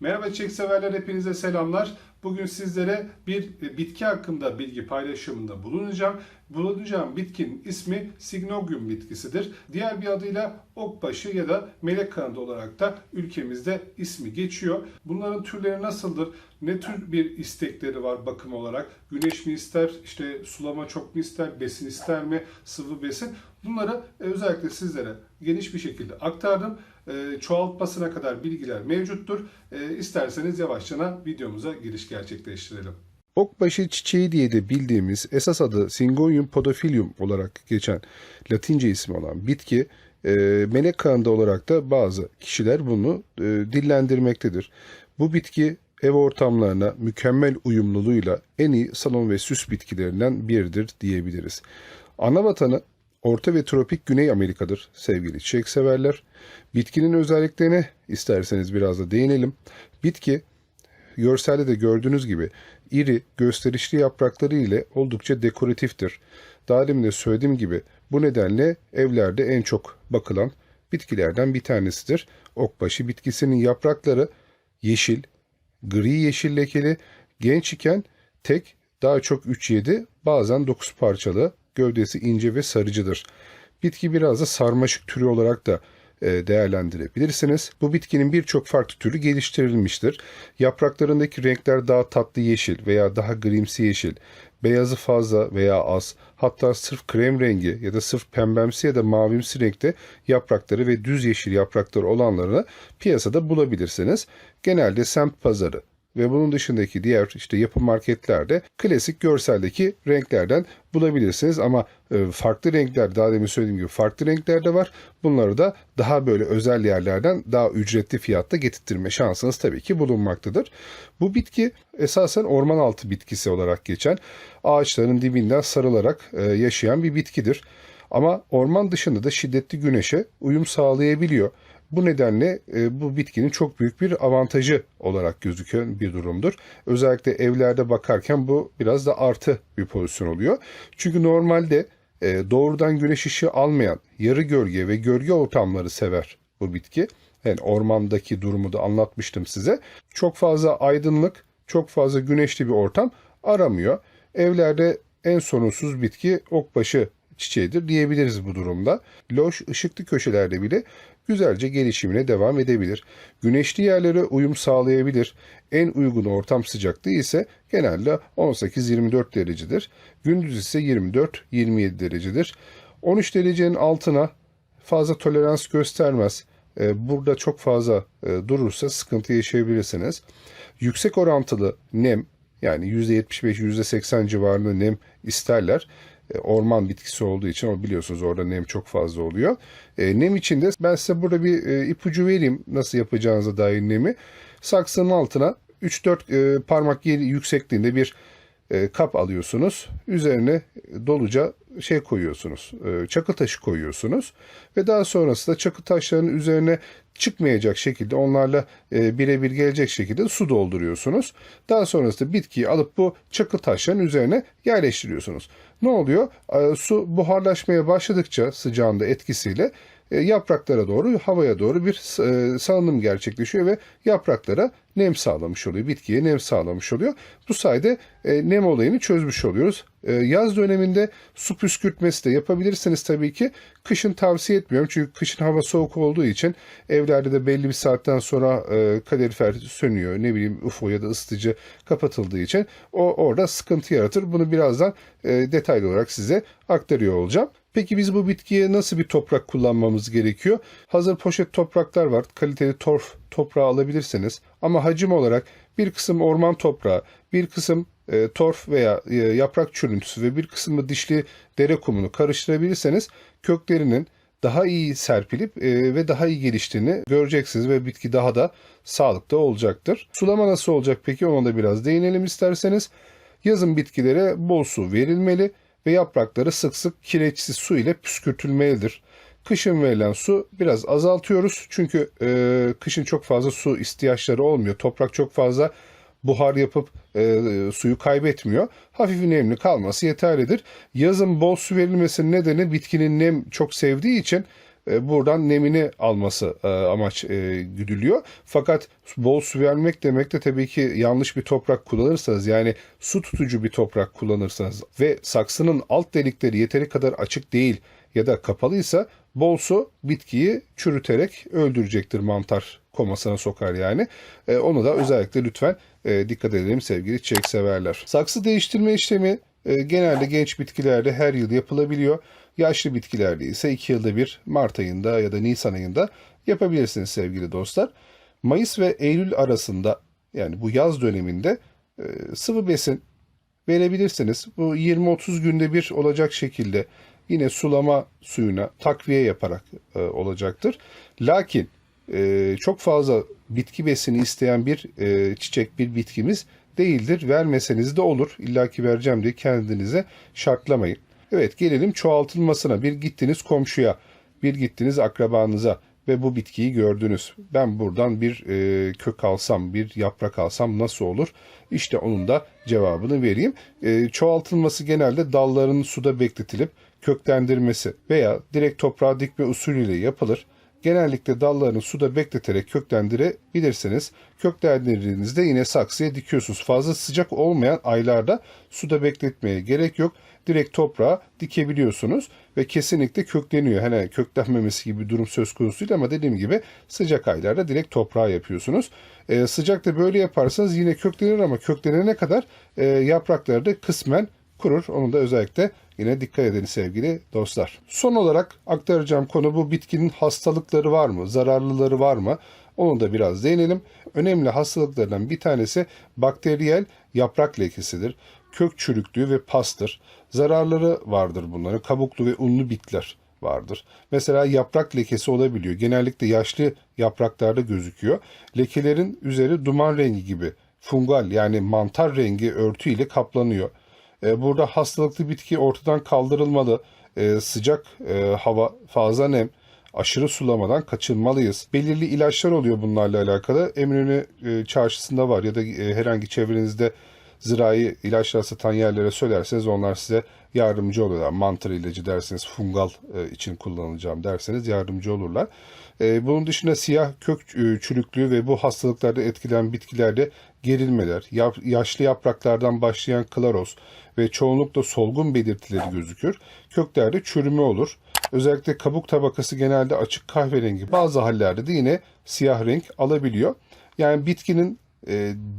Merhaba çiçek severler hepinize selamlar. Bugün sizlere bir e, bitki hakkında bilgi paylaşımında bulunacağım. Bulunacağım bitkinin ismi Signogium bitkisidir. Diğer bir adıyla okbaşı ya da melek kanadı olarak da ülkemizde ismi geçiyor. Bunların türleri nasıldır? Ne tür bir istekleri var bakım olarak? Güneş mi ister, işte sulama çok mu ister, besin ister mi, sıvı besin? Bunları e, özellikle sizlere geniş bir şekilde aktardım. E, Çoğaltmasına kadar bilgiler mevcuttur. E, İsterseniz yavaşça videomuza giriş gerçekleştirelim. Okbaşı çiçeği diye de bildiğimiz esas adı Syngonium podophyllum olarak geçen Latince ismi olan bitki e, melek kanında olarak da bazı kişiler bunu e, dillendirmektedir. Bu bitki ev ortamlarına mükemmel uyumluluğuyla en iyi salon ve süs bitkilerinden biridir diyebiliriz. Ana vatanı Orta ve tropik Güney Amerika'dır sevgili çiçek severler. Bitkinin özelliklerine isterseniz biraz da değinelim. Bitki görselde de gördüğünüz gibi iri, gösterişli yaprakları ile oldukça dekoratiftir. Daha demin de söylediğim gibi bu nedenle evlerde en çok bakılan bitkilerden bir tanesidir. Okbaşı bitkisinin yaprakları yeşil, gri yeşil lekeli, genç iken tek, daha çok 3-7, bazen 9 parçalı, gövdesi ince ve sarıcıdır. Bitki biraz da sarmaşık türü olarak da e, değerlendirebilirsiniz. Bu bitkinin birçok farklı türü geliştirilmiştir. Yapraklarındaki renkler daha tatlı yeşil veya daha grimsi yeşil, beyazı fazla veya az, hatta sırf krem rengi ya da sırf pembemsi ya da mavimsi renkte yaprakları ve düz yeşil yaprakları olanlarını piyasada bulabilirsiniz. Genelde semt pazarı ve bunun dışındaki diğer işte yapı marketlerde klasik görseldeki renklerden bulabilirsiniz ama e, farklı renkler daha demin söylediğim gibi farklı renkler de var. Bunları da daha böyle özel yerlerden daha ücretli fiyatta getirttirme şansınız tabii ki bulunmaktadır. Bu bitki esasen orman altı bitkisi olarak geçen ağaçların dibinden sarılarak e, yaşayan bir bitkidir. Ama orman dışında da şiddetli güneşe uyum sağlayabiliyor. Bu nedenle e, bu bitkinin çok büyük bir avantajı olarak gözüken bir durumdur. Özellikle evlerde bakarken bu biraz da artı bir pozisyon oluyor. Çünkü normalde e, doğrudan güneş ışığı almayan yarı gölge ve gölge ortamları sever bu bitki. Yani ormandaki durumu da anlatmıştım size. Çok fazla aydınlık, çok fazla güneşli bir ortam aramıyor. Evlerde en sorunsuz bitki okbaşı çiçeğidir diyebiliriz bu durumda. Loş ışıklı köşelerde bile güzelce gelişimine devam edebilir. Güneşli yerlere uyum sağlayabilir. En uygun ortam sıcaklığı ise genelde 18-24 derecedir. Gündüz ise 24-27 derecedir. 13 derecenin altına fazla tolerans göstermez. Ee, Burada çok fazla e, durursa sıkıntı yaşayabilirsiniz. Yüksek orantılı nem yani %75-%80 civarında nem isterler e, orman bitkisi olduğu için o biliyorsunuz orada nem çok fazla oluyor. E, nem içinde ben size burada bir e, ipucu vereyim nasıl yapacağınıza dair nemi. Saksının altına 3-4 e, parmak yeri yüksekliğinde bir e, kap alıyorsunuz. Üzerine doluca şey koyuyorsunuz. E, çakıl taşı koyuyorsunuz. Ve daha sonrasında çakıl taşlarının üzerine çıkmayacak şekilde onlarla e, birebir gelecek şekilde su dolduruyorsunuz. Daha sonrasında bitkiyi alıp bu çakıl taşların üzerine yerleştiriyorsunuz. Ne oluyor? E, su buharlaşmaya başladıkça sıcağında etkisiyle yapraklara doğru, havaya doğru bir e, salınım gerçekleşiyor ve yapraklara nem sağlamış oluyor. Bitkiye nem sağlamış oluyor. Bu sayede e, nem olayını çözmüş oluyoruz. E, yaz döneminde su püskürtmesi de yapabilirsiniz tabii ki. Kışın tavsiye etmiyorum çünkü kışın hava soğuk olduğu için evlerde de belli bir saatten sonra e, kalorifer sönüyor. Ne bileyim UFO ya da ısıtıcı kapatıldığı için o orada sıkıntı yaratır. Bunu birazdan e, detaylı olarak size aktarıyor olacağım. Peki biz bu bitkiye nasıl bir toprak kullanmamız gerekiyor? Hazır poşet topraklar var. Kaliteli torf toprağı alabilirsiniz. Ama hacim olarak bir kısım orman toprağı, bir kısım e, torf veya e, yaprak çürüntüsü ve bir kısmı dişli dere kumunu karıştırabilirseniz köklerinin daha iyi serpilip e, ve daha iyi geliştiğini göreceksiniz ve bitki daha da sağlıklı olacaktır. Sulama nasıl olacak peki ona da biraz değinelim isterseniz. Yazın bitkilere bol su verilmeli ve yaprakları sık sık kireçsiz su ile püskürtülmelidir. Kışın verilen su biraz azaltıyoruz çünkü e, kışın çok fazla su ihtiyaçları olmuyor. Toprak çok fazla buhar yapıp e, suyu kaybetmiyor. Hafif nemli kalması yeterlidir. Yazın bol su verilmesinin nedeni bitkinin nem çok sevdiği için buradan nemini alması e, amaç e, güdülüyor. Fakat bol su vermek demek de tabii ki yanlış bir toprak kullanırsanız yani su tutucu bir toprak kullanırsanız ve saksının alt delikleri yeteri kadar açık değil ya da kapalıysa bol su bitkiyi çürüterek öldürecektir mantar komasına sokar yani. E, onu da özellikle lütfen e, dikkat edelim sevgili çiçek severler. Saksı değiştirme işlemi e, genelde genç bitkilerde her yıl yapılabiliyor. Yaşlı bitkilerde ise 2 yılda bir Mart ayında ya da Nisan ayında yapabilirsiniz sevgili dostlar. Mayıs ve Eylül arasında yani bu yaz döneminde e, sıvı besin verebilirsiniz. Bu 20-30 günde bir olacak şekilde yine sulama suyuna takviye yaparak e, olacaktır. Lakin e, çok fazla bitki besini isteyen bir çiçek, bir bitkimiz değildir. Vermeseniz de olur. İlla ki vereceğim diye kendinize şartlamayın. Evet gelelim çoğaltılmasına. Bir gittiniz komşuya, bir gittiniz akrabanıza ve bu bitkiyi gördünüz. Ben buradan bir e, kök alsam, bir yaprak alsam nasıl olur? İşte onun da cevabını vereyim. E, çoğaltılması genelde dalların suda bekletilip köklendirmesi veya direkt toprağa dikme usulüyle yapılır. Genellikle dallarını suda bekleterek köklendirebilirsiniz. Köklendirdiğinizde yine saksıya dikiyorsunuz. Fazla sıcak olmayan aylarda suda bekletmeye gerek yok. Direkt toprağa dikebiliyorsunuz ve kesinlikle kökleniyor. Hani köklenmemesi gibi bir durum söz konusu değil ama dediğim gibi sıcak aylarda direkt toprağa yapıyorsunuz. Ee, sıcakta böyle yaparsanız yine köklenir ama köklenene kadar e, yaprakları da kısmen kurur. Onu da özellikle yine dikkat edin sevgili dostlar. Son olarak aktaracağım konu bu bitkinin hastalıkları var mı? Zararlıları var mı? Onu da biraz değinelim. Önemli hastalıklardan bir tanesi bakteriyel yaprak lekesidir. Kök çürüklüğü ve pastır. Zararları vardır bunların. Kabuklu ve unlu bitler vardır. Mesela yaprak lekesi olabiliyor. Genellikle yaşlı yapraklarda gözüküyor. Lekelerin üzeri duman rengi gibi fungal yani mantar rengi örtü ile kaplanıyor. E, Burada hastalıklı bitki ortadan kaldırılmalı. E, Sıcak e, hava, fazla nem, aşırı sulamadan kaçınmalıyız. Belirli ilaçlar oluyor bunlarla alakalı. Eminönü çarşısında var ya da herhangi çevrenizde zirai ilaçlar satan yerlere söylerseniz onlar size yardımcı oluyorlar. Mantar ilacı derseniz fungal e, için kullanacağım derseniz yardımcı olurlar. E, bunun dışında siyah kök e, çürüklüğü ve bu hastalıklarda etkilenen bitkilerde gerilmeler, yaşlı yapraklardan başlayan klaroz ve çoğunlukla solgun belirtileri gözükür. Köklerde çürüme olur. Özellikle kabuk tabakası genelde açık kahverengi. Bazı hallerde de yine siyah renk alabiliyor. Yani bitkinin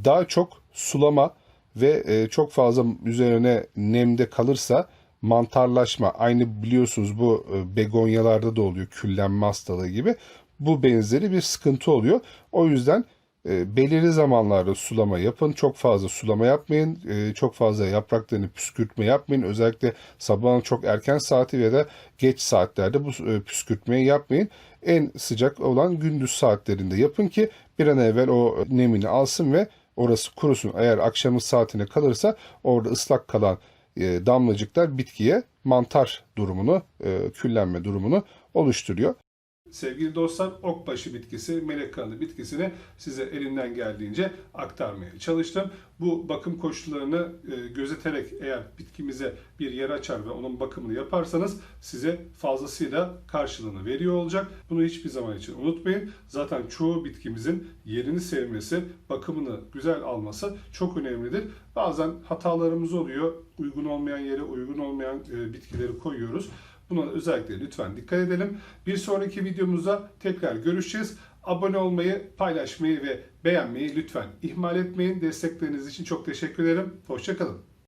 daha çok sulama ve e, çok fazla üzerine nemde kalırsa mantarlaşma aynı biliyorsunuz bu e, begonyalarda da oluyor küllenme hastalığı gibi bu benzeri bir sıkıntı oluyor. O yüzden e, belirli zamanlarda sulama yapın. Çok fazla sulama yapmayın. Çok fazla yapraklarını püskürtme yapmayın. Özellikle sabahın çok erken saati ya da geç saatlerde bu püskürtmeyi yapmayın. En sıcak olan gündüz saatlerinde yapın ki bir an evvel o nemini alsın ve orası kurusun. Eğer akşamın saatine kalırsa orada ıslak kalan e, damlacıklar bitkiye mantar durumunu, e, küllenme durumunu oluşturuyor. Sevgili dostlar, okbaşı bitkisi, melek kanalı bitkisini size elimden geldiğince aktarmaya çalıştım. Bu bakım koşullarını e, gözeterek eğer bitkimize bir yer açar ve onun bakımını yaparsanız size fazlasıyla karşılığını veriyor olacak. Bunu hiçbir zaman için unutmayın. Zaten çoğu bitkimizin yerini sevmesi, bakımını güzel alması çok önemlidir. Bazen hatalarımız oluyor. Uygun olmayan yere uygun olmayan e, bitkileri koyuyoruz. Buna özellikle lütfen dikkat edelim. Bir sonraki videomuzda tekrar görüşeceğiz. Abone olmayı, paylaşmayı ve beğenmeyi lütfen ihmal etmeyin. Destekleriniz için çok teşekkür ederim. Hoşçakalın.